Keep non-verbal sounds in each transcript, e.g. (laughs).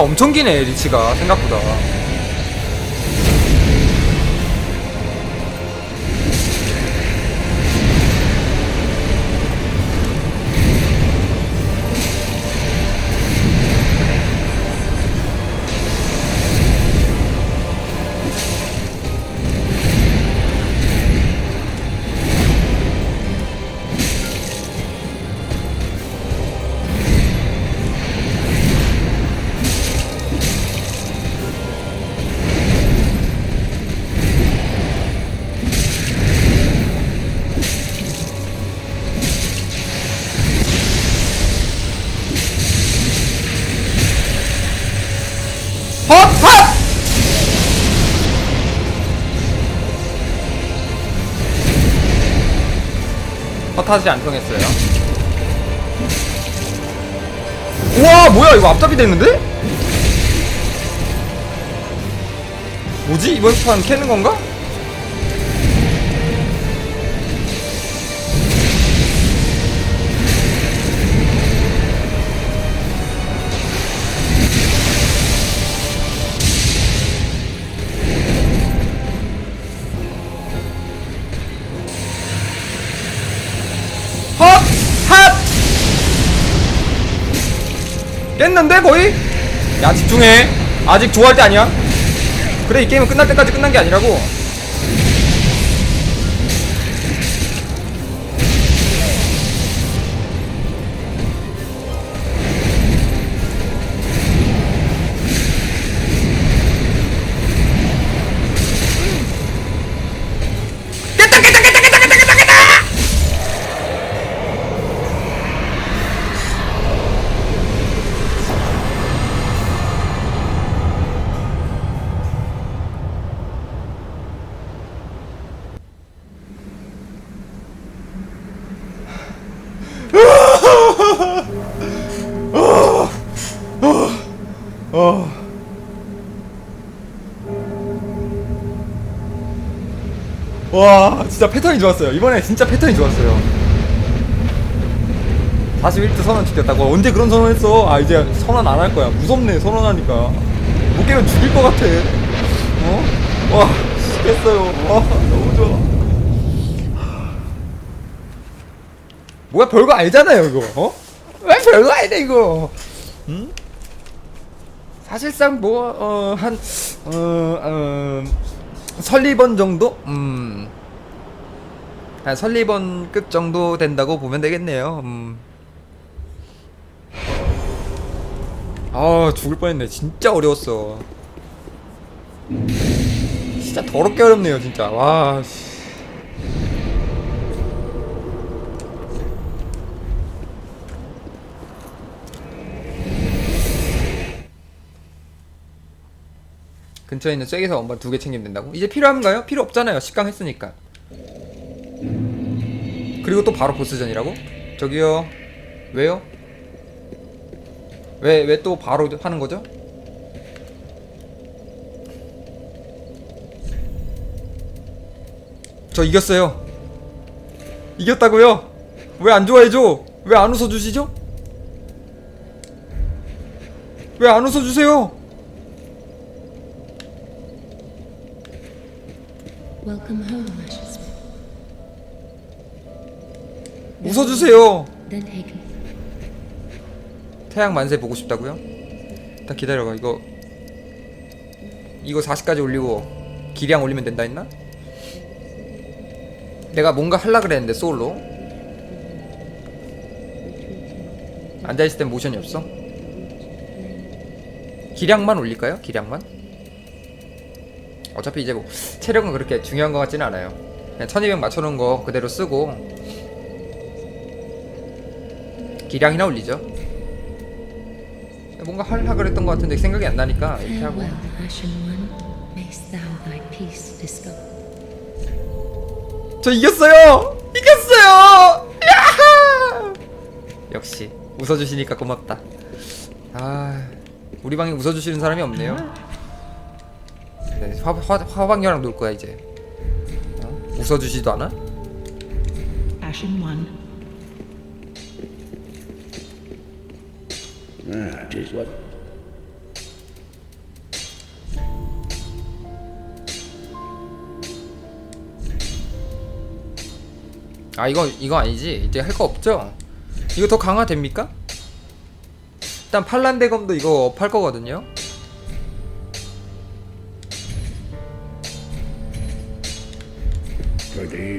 엄청 기네 리치가 생각보다 헛하지 안 통했어요 우와 뭐야 이거 앞잡이 됐는데? 뭐지 이번 판 캐는 건가? 깼는데 거의? 야 집중해. 아직 좋아할 때 아니야? 그래 이 게임은 끝날 때까지 끝난 게 아니라고 진짜 패턴이 좋았어요. 이번에 진짜 패턴이 좋았어요. 41대 선언 지켰다고? 언제 그런 선언했어? 아 이제 선언 안 할 거야. 무섭네 선언하니까. 못 깨면 죽일 것 같아. 어? 와 죽겠어요. 와 너무 좋아. 뭐야 별거 아니잖아요 이거. 어? 왜 별거 아니야 이거? 응? 사실상 뭐 뭐어한어 어, 설리번 정도? 음. 한 설리번급 정도 된다고 보면 되겠네요. 음. 아, 죽을 뻔했네. 진짜 어려웠어. 진짜 더럽게 어렵네요, 진짜. 와, 씨. 근처에 있는 쐐기사 원반 두 개 챙기면 된다고? 이제 필요한가요? 필요 없잖아요. 10강 했으니까. 그리고 또 바로 보스전이라고? 저기요. 왜요? 왜, 왜 또 바로 하는 거죠? 저 이겼어요. 이겼다고요? 왜 안 좋아해줘? 왜 안 웃어주시죠? 왜 안 웃어주세요? Welcome home, 웃어주세요. Then take me. 태양 만세 보고 싶다고요? 일단 기다려봐 이거 이거 40까지 올리고 기량 올리면 된다 했나? 내가 뭔가 할라 그랬는데 소울로 앉아 있을 땐 모션이 없어? 기량만 올릴까요? 기량만? 어차피 이제 뭐 체력은 그렇게 중요한 것 같지는 않아요 그냥 1200 맞춰놓은 거 그대로 쓰고 기량이나 올리죠 뭔가 할라 그랬던 것 같은데 생각이 안 나니까 이렇게 하고. 저 이겼어요! 이겼어요! 야하! 역시 웃어주시니까 고맙다. 아 우리 방에 웃어주시는 사람이 없네요. 네, 화, 화, 화방녀랑 놀 거야 이제. 어? 웃어주지도 않아? Uh, just what? 아 이거 이거 아니지 이제 할 거 없죠? 이거 더 강화됩니까? 일단 팔란대검도 이거 팔 거거든요. Today,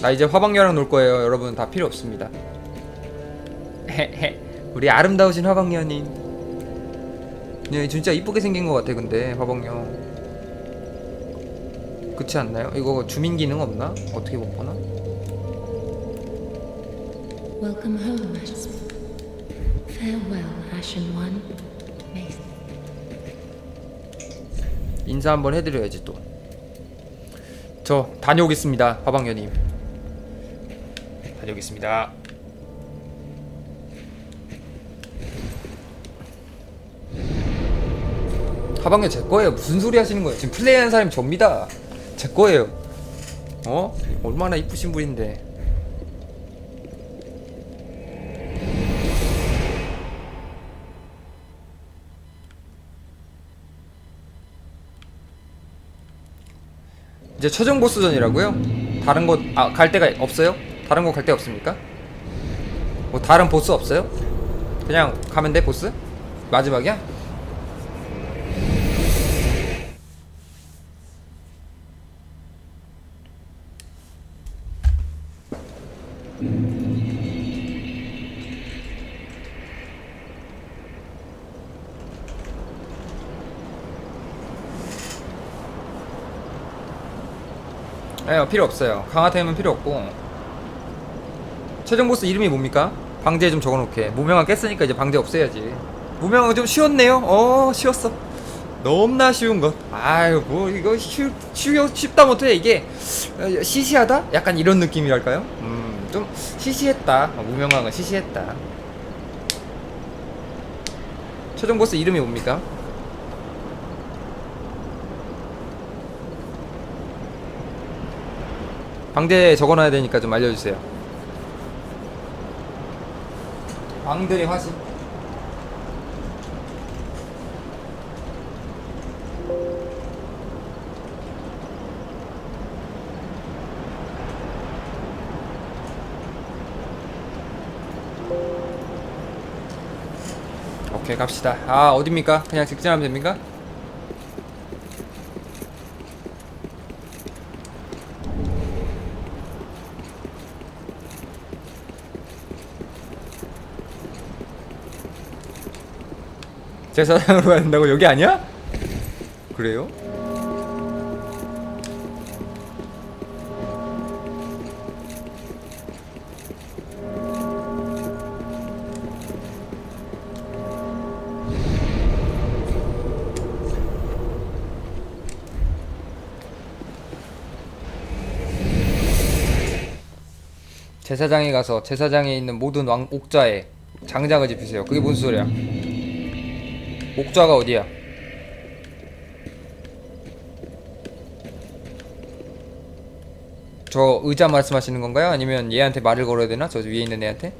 나 이제 화방녀랑 놀 거예요 여러분 다 필요 없습니다 헤헤 우리 아름다우신 화방녀님 네 진짜 이쁘게 생긴 것 같아 근데 화방녀 그렇지 않나요? 이거 주민 기능 없나? 어떻게 못 보나? Welcome home, Ashen. Farewell, Ashen One. 인사 한번 해드려야지 또. 저 다녀오겠습니다, 화방녀님. 다녀오겠습니다. 화방녀 제 거예요. 무슨 소리 하시는 거예요? 지금 플레이하는 사람이 접니다. 제 거예요. 어? 얼마나 이쁘신 분인데. 이제 최종 보스전이라고요? 다른 곳 아 갈 데가 없어요? 다른 곳 갈 데 없습니까? 뭐 다른 보스 없어요? 그냥 가면 돼 보스? 마지막이야? 예, 필요 없어요. 강화템은 필요 없고. 최종 보스 이름이 뭡니까? 방제에 좀 적어놓게. 무명화 깼으니까 이제 방제 없애야지. 무명화 좀 쉬웠네요. 어, 쉬웠어. 너무나 쉬운 것. 아유, 뭐 이거 쉬, 쉬, 쉽다 못해 이게 어, 시시하다? 약간 이런 느낌이랄까요? 음, 좀 시시했다. 어, 무명화가 시시했다. 최종 보스 이름이 뭡니까? 방대에 적어놔야 되니까 좀 알려주세요. 방들의 화신. 오케이 갑시다. 아 어딥니까? 그냥 직진하면 됩니까? 제사장으로 가야 된다고 여기 아니야? 그래요? 제사장에 가서 제사장에 있는 모든 왕 옥자에 장작을 집히세요. 그게 무슨 소리야? 옥좌가 어디야? 저 의자 말씀하시는 건가요? 아니면 얘한테 말을 걸어야 되나? 저 위에 있는 애한테?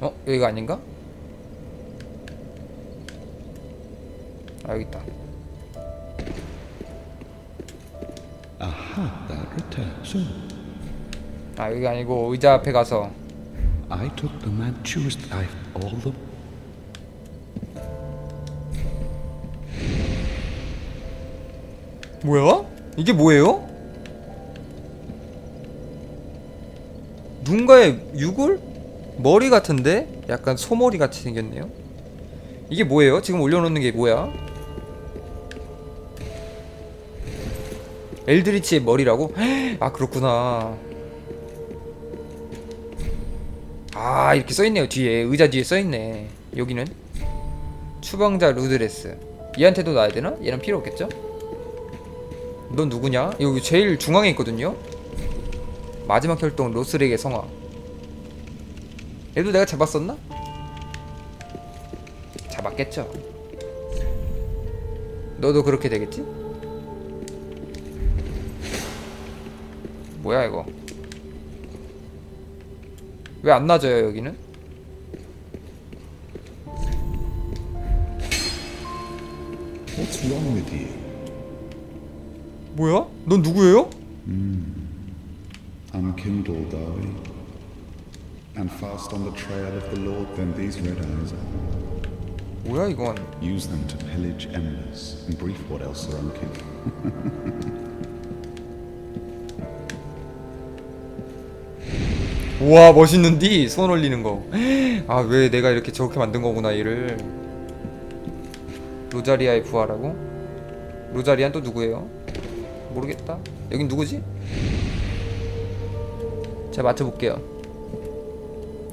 어? 여기가 아닌가? 아 여기 있다. 아 여기 아니고 의자 앞에 가서 I took the man choose I all the 뭐야? 이게 뭐예요? 누군가의 유골? 머리 같은데? 약간 소머리 같이 생겼네요. 이게 뭐예요? 지금 올려놓는 게 뭐야? 엘드리치의 머리라고? 아 그렇구나. 아 이렇게 써있네요 뒤에 의자 뒤에 써있네. 여기는 추방자 루드레스. 얘한테도 놔야 되나? 얘는 필요 없겠죠? 넌 누구냐? 여기 제일 중앙에 있거든요. 마지막 혈동 로스렉의 성화. 얘도 내가 잡았었나? 잡았겠죠. 너도 그렇게 되겠지? 뭐야 이거 왜 안 낮아요 여기는? What's wrong with you? 뭐야? 넌 누구예요? I'm Kindle Darby, and fast on the trail of the Lord than these red eyes are. 뭐야 이건 Use them to pillage embers and brief what else are unkindled. 우와 멋있는디 손 올리는 거. 아 왜 내가 이렇게 저렇게 만든 거구나 얘를. 로자리아의 부하라고? 로자리안 또 누구예요? 모르겠다. 여긴 누구지? 제가 맞춰볼게요.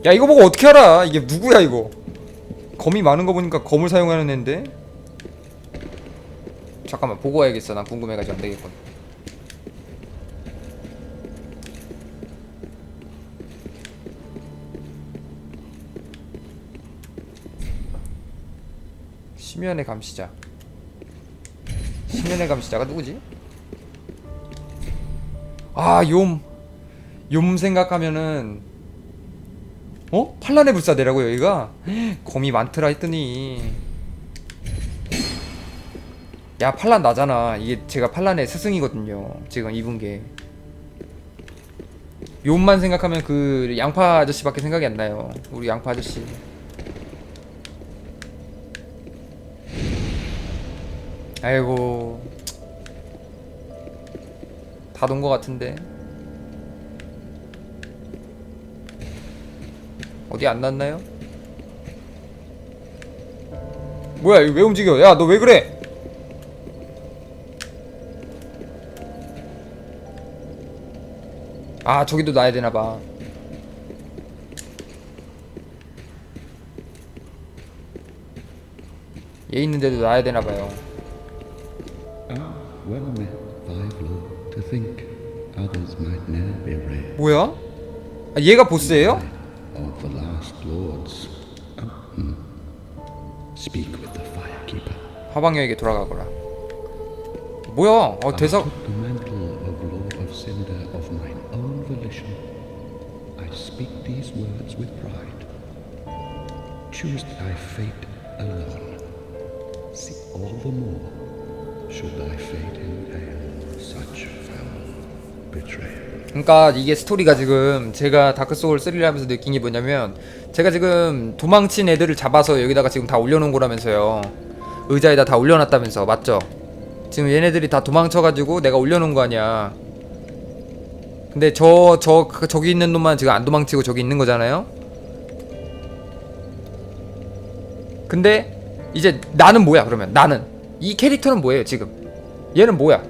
야 이거 보고 어떻게 알아? 이게 누구야 이거? 검이 많은 거 보니까 검을 사용하는 애인데. 잠깐만 보고 와야겠어. 난 궁금해가지고 안 되겠군. 심연의 감시자. 심연의 감시자가 누구지? 아, 욤. 욤 생각하면은 어? 팔란의 불사대라고 여기가? 검이 많더라 했더니 야, 팔란 나잖아. 이게 제가 팔란의 스승이거든요. 지금 게. 욤만 생각하면 그 양파 아저씨밖에 생각이 안 나요. 우리 양파 아저씨. 아이고. 다돈거 같은데. 어디 안 났나요? 뭐야 이거 왜 움직여? 야 너 왜 그래? 아 저기도 놔야 되나봐. 얘 있는데도 놔야 되나봐요 뭐야? 아, 얘가 보스예요? of the last lords. Oh, hmm. Speak with the firekeeper. 화방여에게 돌아가거라. 뭐야? 어, 대사 I took the mantle of Lord of Cinder of mine own volition. I speak these words with pride. Choose thy fate alone. See all the more should thy fate entail such foul betrayal. 그러니까 이게 스토리가 지금 제가 다크 소울 3를 하면서 느낀 게 뭐냐면 제가 지금 도망친 애들을 잡아서 여기다가 지금 다 올려놓은 거라면서요. 의자에다 다 올려놨다면서 맞죠? 지금 얘네들이 다 도망쳐가지고 내가 올려놓은 거 아니야. 근데 저 저 저기 있는 놈만 지금 안 도망치고 저기 있는 거잖아요. 근데 이제 나는 뭐야 그러면 나는 이 캐릭터는 뭐예요 지금? 얘는 뭐야?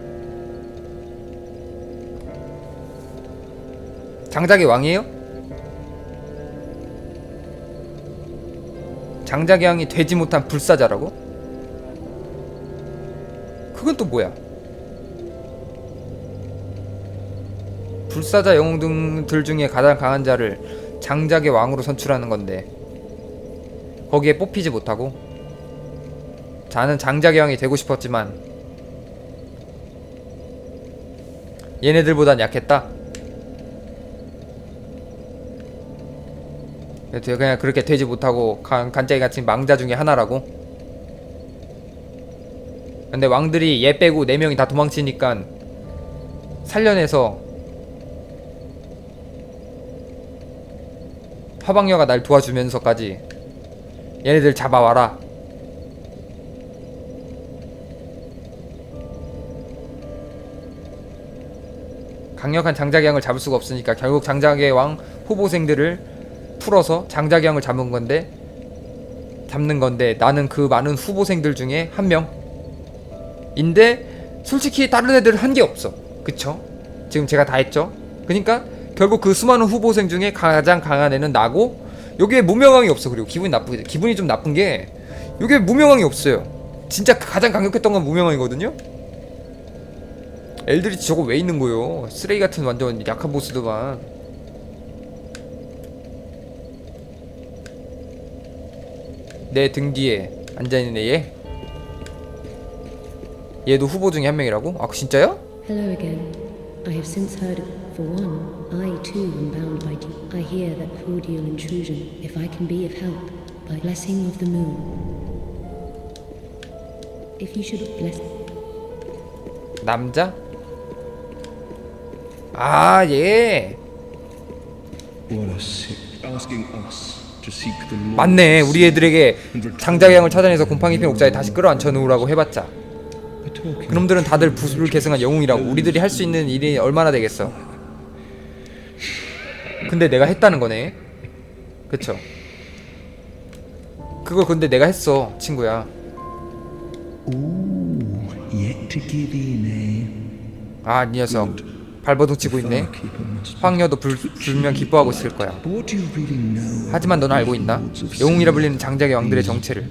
장작의 왕이에요? 장작의 왕이 되지 못한 불사자라고? 그건 또 뭐야? 불사자 영웅들 중에 가장 강한 자를 장작의 왕으로 선출하는 건데 거기에 뽑히지 못하고 자는 장작의 왕이 되고 싶었지만 얘네들보단 약했다? 그냥 그렇게 되지 못하고 간, 간짜기 같은 망자 중에 하나라고? 근데 왕들이 얘 빼고 4명이 다 도망치니까 살려내서 화방녀가 날 도와주면서까지 얘네들 잡아와라 강력한 장작의 왕을 잡을 수가 없으니까 결국 장작의 왕 후보생들을 풀어서 왕을 잡은 건데 잡는 건데 나는 그 많은 후보생들 중에 한 명인데 솔직히 다른 애들 한게 없어 그쵸? 지금 제가 다 했죠? 그니까 결국 그 수많은 후보생 중에 가장 강한 애는 나고 여기에 무명왕이 없어 그리고 기분이 나쁘게 기분이 좀 나쁜 게 여기에 무명왕이 없어요 진짜 가장 강력했던 건 무명왕이거든요 엘드리치 저거 왜 있는 거요? 쓰레기 같은 완전 약한 보스들만. 내 등 뒤에 앉아 있는 애 얘. 얘도 후보 중에 한 명이라고? 아 진짜요? Hello again. I have since heard, for one, I too am bound by duty. I hear that cordial intrusion, if I can be of help, by blessing of the moon. If you should bless 남자? 아, 예. What a sick asking us 맞네. 우리 애들에게 장자경을 찾아내서 곰팡이 핀 옥자에 다시 끌어안쳐 놓으라고 해봤자. 그놈들은 다들 부수를 계승한 영웅이라고 우리들이 할 수 있는 일이 얼마나 되겠어. 근데 내가 했다는 거네. 그쵸? 그걸 근데 내가 했어, 친구야. Ooh, yet to give in, eh? 아, 이 녀석. 발버둥 치고 있네. 황녀도 불, 불면 기뻐하고 있을 거야. 하지만 너는 알고 있나? 영웅이라 불리는 장작의 왕들의 정체를.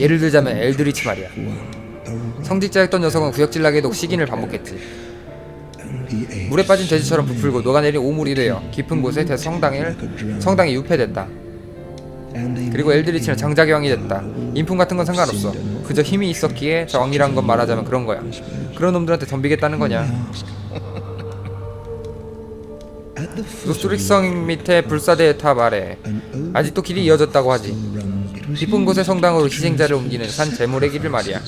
예를 들자면 엘드리치 말이야. 성직자였던 녀석은 구역질나게도 시긴을 반복했지. 물에 빠진 돼지처럼 부풀고 녹아내린 오물이 되어 깊은 곳에 대성당을 성당이 유폐됐다. 그리고 엘드리치는 장작의 왕이 됐다. 인품 같은 건 상관없어. 그저 힘이 있었기에 저 왕이란 건 말하자면 그런 거야. 그런 놈들한테 덤비겠다는 거냐. 노스릭성 밑에 불사대의 탑 아래 아직도 길이 이어졌다고 하지. 깊은 곳의 성당으로 희생자를 옮기는 산 제물의 길을 말이야.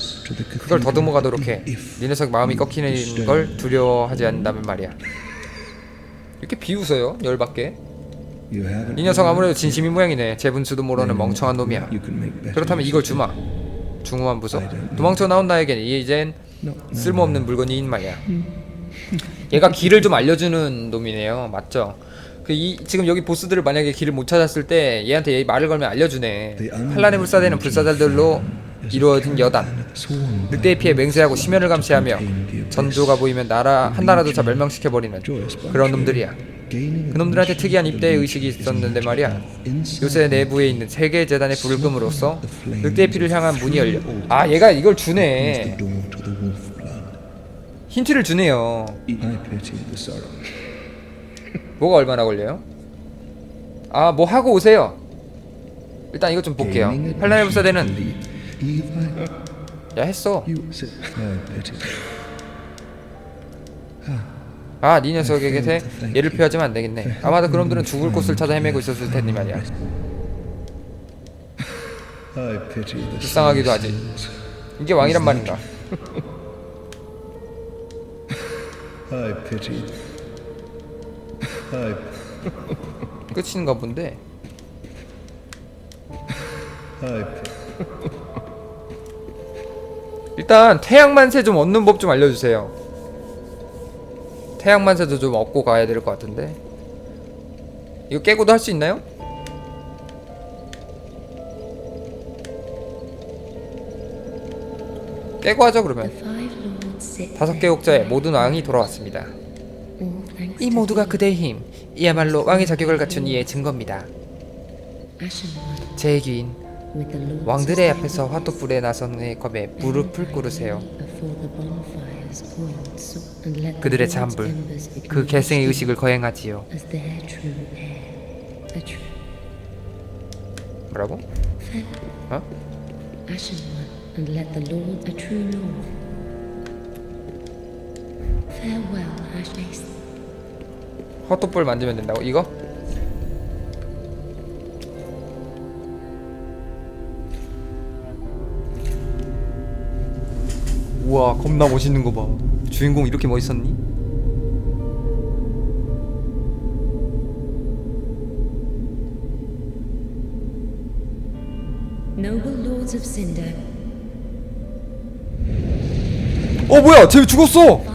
그걸 더듬어 가도록 해. 네 녀석 마음이 꺾이는 걸 두려워하지 않는다면 말이야. 이렇게 비웃어요? 열받게. 이 녀석 아무래도 진심인 모양이네. 제 분수도 모르는 멍청한 놈이야. 그렇다면 이걸 주마. 중후한 부서. 도망쳐 나온 나에겐 이젠 쓸모없는 물건이인 말이야. (laughs) 얘가 길을 좀 알려주는 놈이네요. 맞죠? 그 이 지금 여기 보스들을 만약에 길을 못 찾았을 때 얘한테 얘 말을 걸면 알려주네. 환란의 불사대는 불사자들로 이루어진 여단. 늑대의 피해 맹세하고 심연을 감시하며 전조가 보이면 나라 한 나라조차 멸망시켜 버리는 그런 놈들이야. 그놈들한테 특이한 입대 의식이 있었는데 말이야. 요새 내부에 있는 세계 재단의 불을 끔으로써 늑대의 피를 향한 문이 열려. 아 얘가 이걸 주네. 힌트를 주네요. 뭐가 얼마나 걸려요? 아 뭐 하고 오세요. 일단 이것 좀 볼게요. Admission 불사대는 야 했어. 아, 네 녀석에게 대 예를 표하지면 안 되겠네. 아마도 그놈들은 죽을 곳을 찾아 헤매고 있었을 테니 말이야. 불쌍하기도 하지. 이게 왕이란 말인가? 끝인가 본데. 일단 태양만세 좀 얻는 법 좀 알려주세요. 태양만세도 좀 얻고 가야 될 것 같은데. 이거 깨고도 할 수 있나요? 깨고 하죠 그러면. 다섯 개 옥자에 모든 왕이 돌아왔습니다. 이 모두가. 그대의 힘, 이야말로 왕의 자격을 갖춘 이의 증거입니다. 제 귀인 왕들의 앞에서 화토불에 나선 so- and let the 그들의 잠불, 그 계승의 의식을 거행하지요. 뭐라고? 어? 헛똑불 만들면 된다고? 이거? 우와 겁나 멋있는 거 봐. 주인공 이렇게 멋있었니? 어 뭐야? 쟤 죽었어!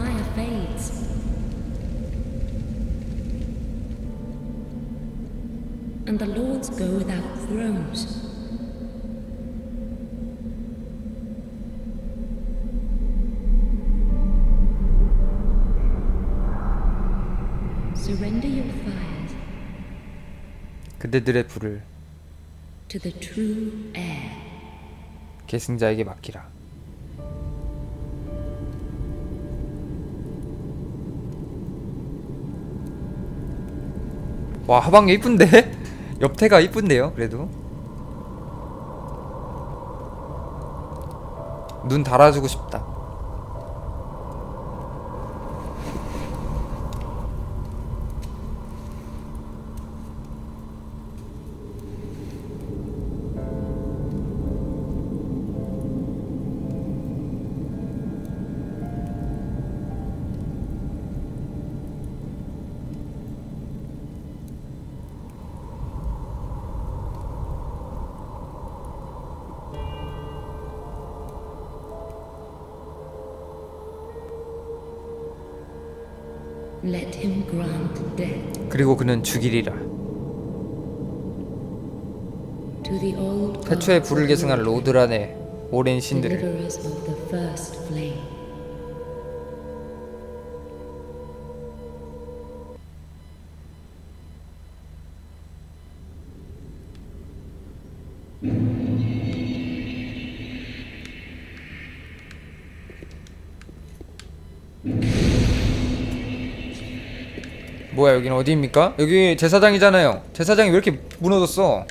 그대들의 불을. 계승자에게 맡기라. 와 하방이 이쁜데? (laughs) 옆태가 이쁜데요 그래도 눈 달아주고 싶다 그리고 그는 죽이리라. to the old 태초에 불을 계승한 로드란의 오랜 신들을 여기는 어디입니까? 여기 제사장이잖아요. 제사장이 왜 이렇게 무너졌어?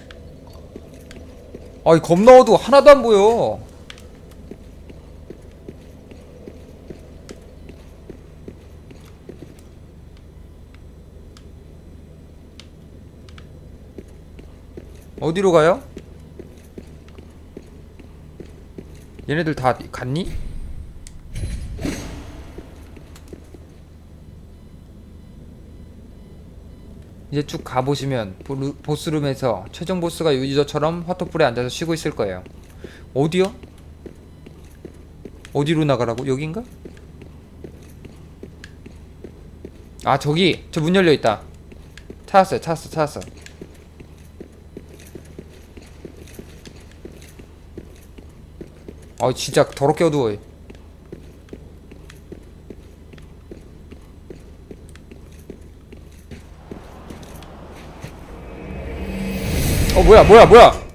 아이 겁나 어두워 하나도 안 보여. 어디로 가요? 얘네들 다 갔니? 이제 쭉 가보시면 보스룸에서 최종 보스가 유저처럼 화토불에 앉아서 쉬고 있을 거예요. 어디요? 어디로 나가라고? 여긴가? 아 저기 저 문 열려 있다. 찾았어요, 찾았어, 찾았어. 아 진짜 더럽게 어두워. 어 뭐야 뭐야 뭐야?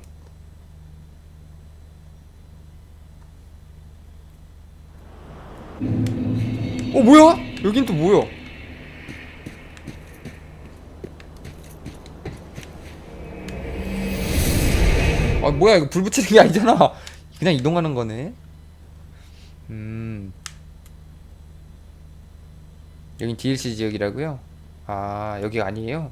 어 뭐야? 여긴 또 뭐야? 아 뭐야 이거 불 붙이는 게 아니잖아. (laughs) 그냥 이동하는 거네. 음. 여긴 DLC 지역이라고요? 아 여기가 아니에요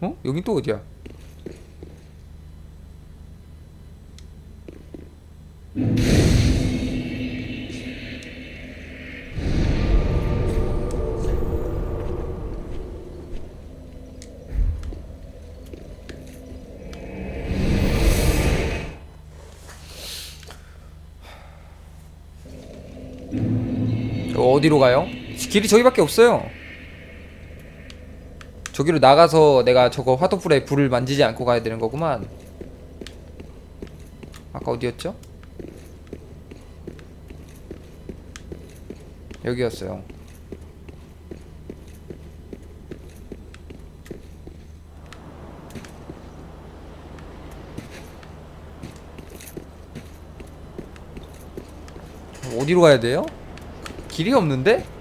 어? 여긴 또 어디야? 어디로 가요? 길이 저기밖에 없어요. 저기로 나가서 내가 저거 화덕불에 불을 만지지 않고 가야 되는 거구만. 아까 어디였죠? 여기였어요. 어디로 가야 돼요? 길이 없는데?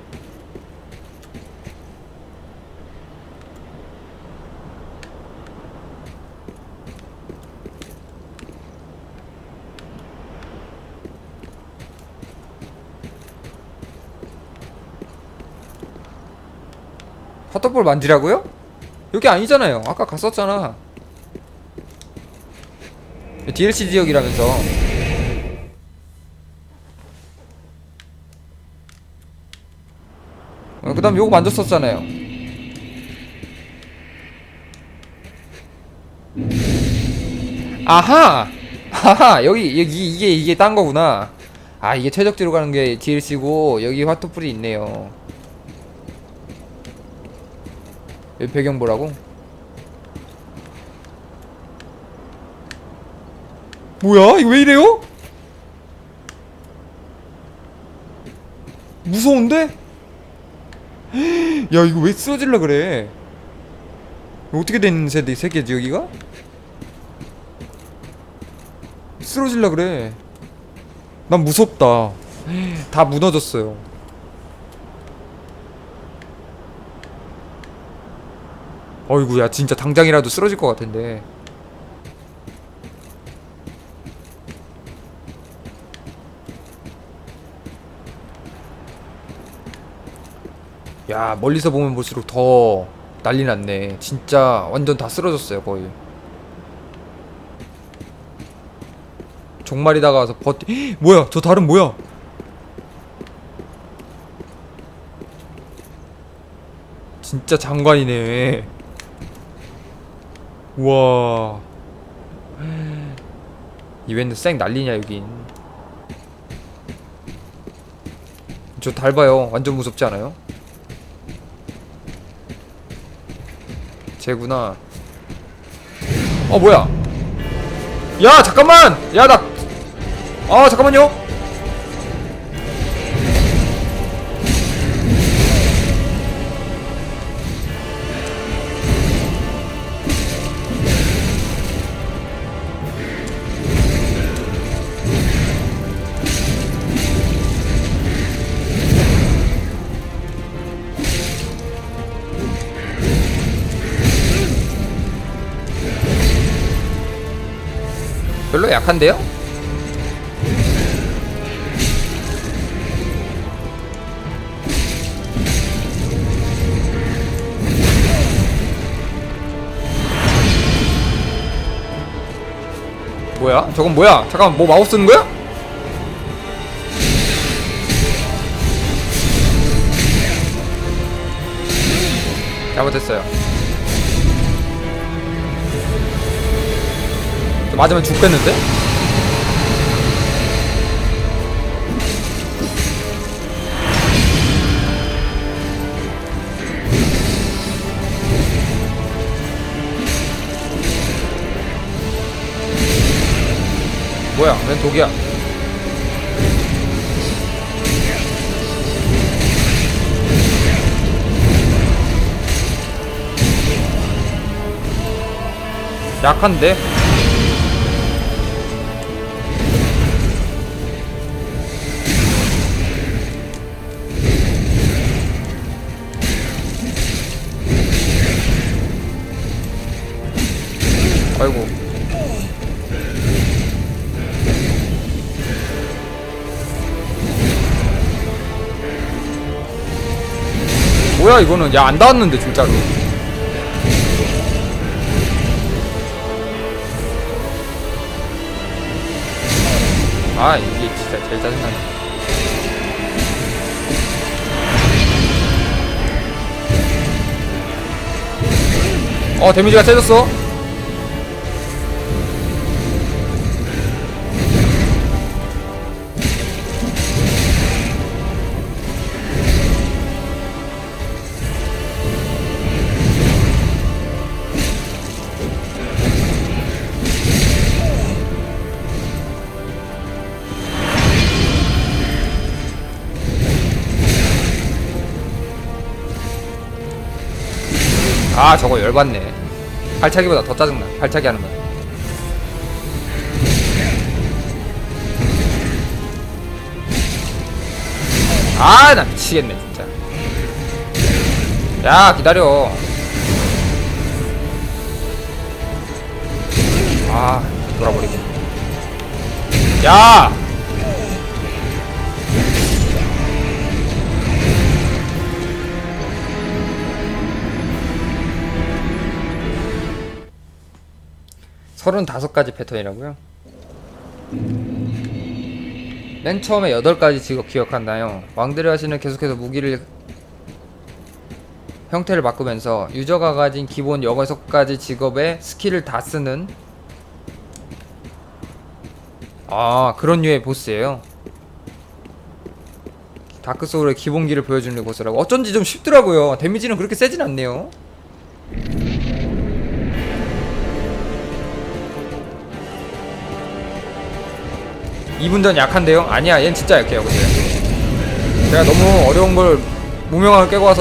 화떡볼 만지라고요? 여기 아니잖아요. 아까 갔었잖아. DLC 지역이라면서. 어, 그 다음 요거 만졌었잖아요. 아하! 하하! 여기, 여기, 이게, 이게 딴 거구나. 아, 이게 최적지로 가는 게 DLC고, 여기 화토불이 있네요. 여기 배경 보라고? 뭐야? 이거 왜 이래요? 무서운데? (gasps) 야 이거 왜 쓰러질라 그래 어떻게 된 세대 세계지 여기가? 쓰러질라 그래 난 무섭다 (gasps) 다 무너졌어요 어이구 야 진짜 당장이라도 쓰러질 것 같은데. 야 멀리서 보면 볼수록 더 난리 났네. 진짜 완전 다 쓰러졌어요 거의. 종말이 다가와서 버티 (gasps) 뭐야 저 달은 뭐야? 진짜 장관이네 우와. 이벤트 쌩 난리냐 여긴. 저 닮아요. 완전 무섭지 않아요? 쟤구나. 어 뭐야? 야 잠깐만! 야 나 아 잠깐만요 별로 약한데요? 뭐야? 저건 뭐야? 잠깐 뭐 마우스 쓰는 거야? 잘못했어요. 맞으면 죽겠는데? 뭐야? 웬 독이야? 약한데? 뭐야 이거는? 야 안 닿았는데 진짜로. 아 이게 진짜 제일 짜증나네. 어 데미지가 세졌어 아 저거 열받네 발차기보다 더 짜증나 발차기 하는 거 아, 나 미치겠네, 진짜. 야, 기다려. 아, 돌아버리게. 야! 서른다섯 가지 패턴이라고요? 맨 처음에 여덟 가지 직업 기억한다요. 왕들의 화신은 계속해서 무기를 형태를 바꾸면서 유저가 가진 기본 여섯 가지 직업의 스킬을 다 쓰는 아 그런 류의 보스예요. 다크 소울의 기본기를 보여주는 보스라고 어쩐지 좀 쉽더라고요. 데미지는 그렇게 세진 않네요. 이분 전 약한데요? 아니야, 얜 진짜 약해요, 근데. 제가 너무 어려운 걸 무명하게 깨고 와서